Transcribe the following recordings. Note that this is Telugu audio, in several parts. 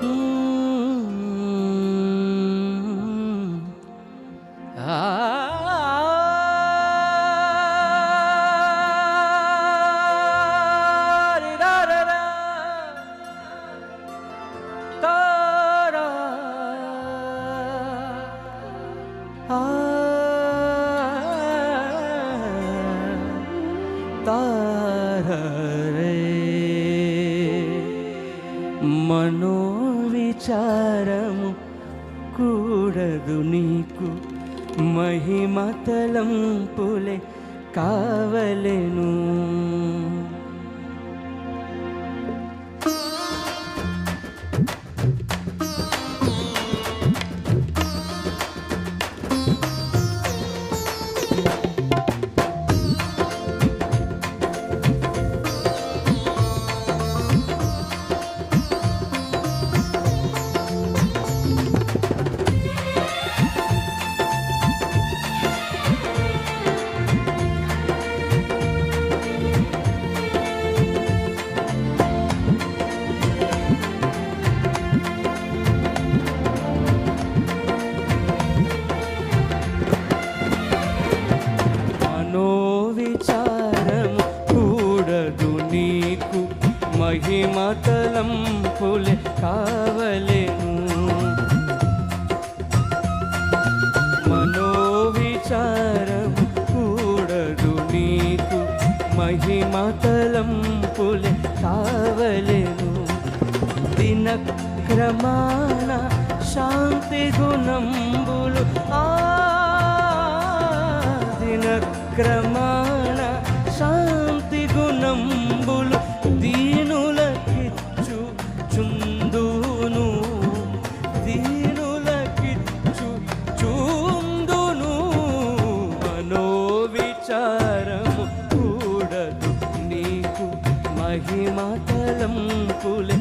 Mm. విచారము కూడదు నీకు. మహిమతలం పులే కావలెను. మతలంపులే కావలేను కావలెను దినక్రమాణ శాంతి గుణంబులు. ఆ దినక్రమాణ శాంతి గుణంబులు దీనులకిచ్చు చుందును దీనులకిచ్చు చుందును మనోవిచార మహిమతలం పులే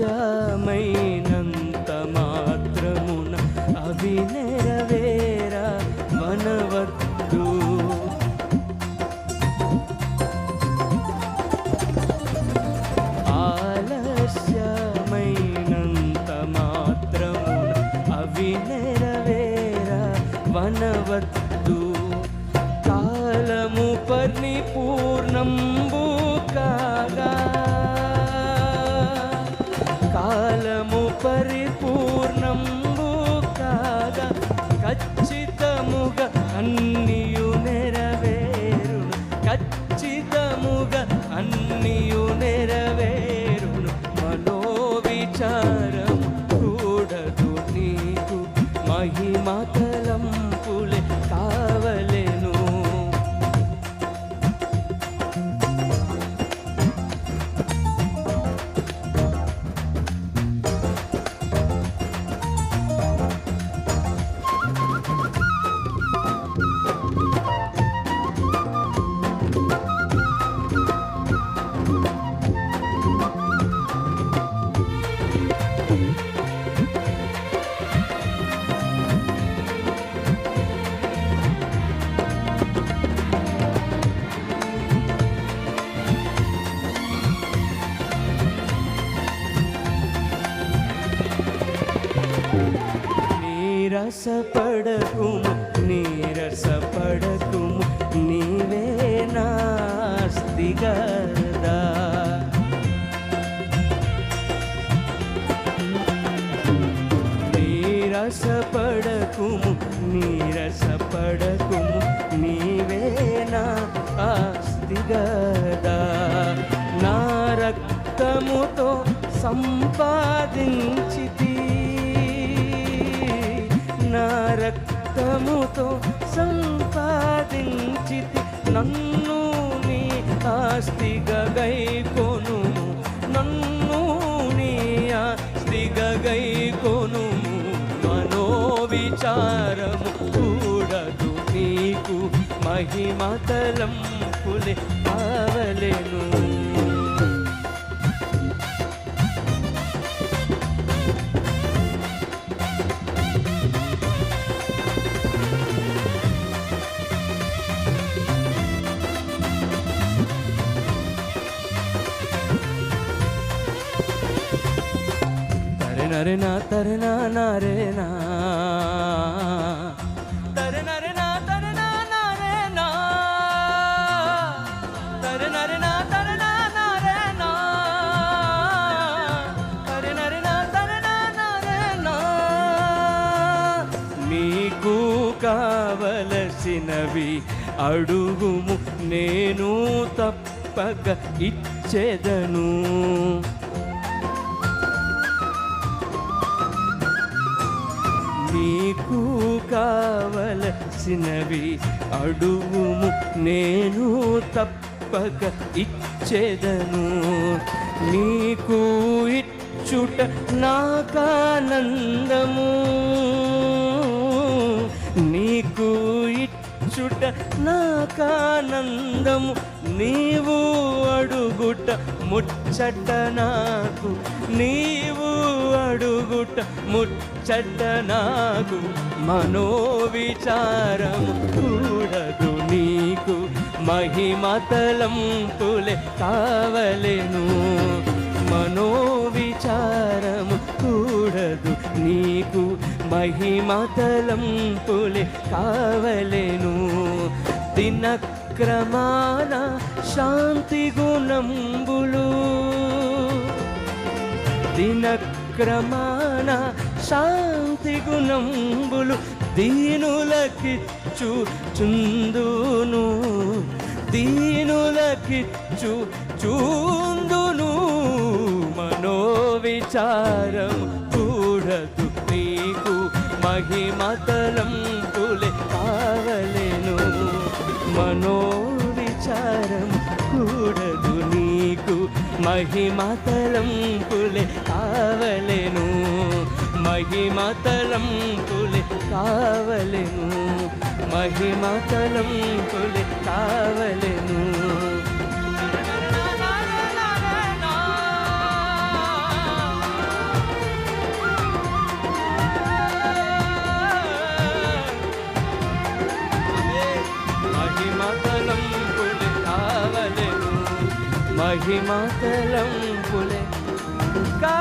ఆలస్యమైనంత నీరసపడకుము నీరసపడకుము నీవే నాస్తి గదా నీరసపడకుము నీరసపడకుము నీవే నా ఆస్తి గదా నా రక్తముతో సంపాదించితి రక్తముతో సంపాదించి నన్ను నీ ఆస్తిగా గైకొను నన్ను నీ ఆస్తిగా గైకొను మనోవిచారము కూడదు నీకు. మహిమతలం పులే కావలెను. నా నీకు కావలసినవి అడుగుము నేను తప్పక ఇచ్చెదను. నీకు కావలసినవి అడుగుము నేను తప్పక ఇచ్చేదను. నీకు ఇచ్చుట నాకానందము. నీకు ఇచ్చుట నాకానందము. నీవు అడుగుట ముచ్చట నాకు. నీవు అడుగుట ముచ్చట నాకు మనోవిచారము కూడదు నీకు. మహిమతలం పులే కావలెను. మనోవిచారము కూడదు నీకు. మహిమతలం పులే కావలెను. దినక్రమాన శాంతి గుణంబులు. క్రమాన శాంతి గుణంబులు దీనులకిచ్చు చుందును. దీనులకిచ్చు చూందును. మనోవిచారం కూడదు నీకు మహిమతలం పులే కావలేను. మనో మహిమతలం పులే కావలెను. మహిమతలం పులే కావలెను. మహిమతలం పులే కావలెను. పాహి మాతలం పులే కా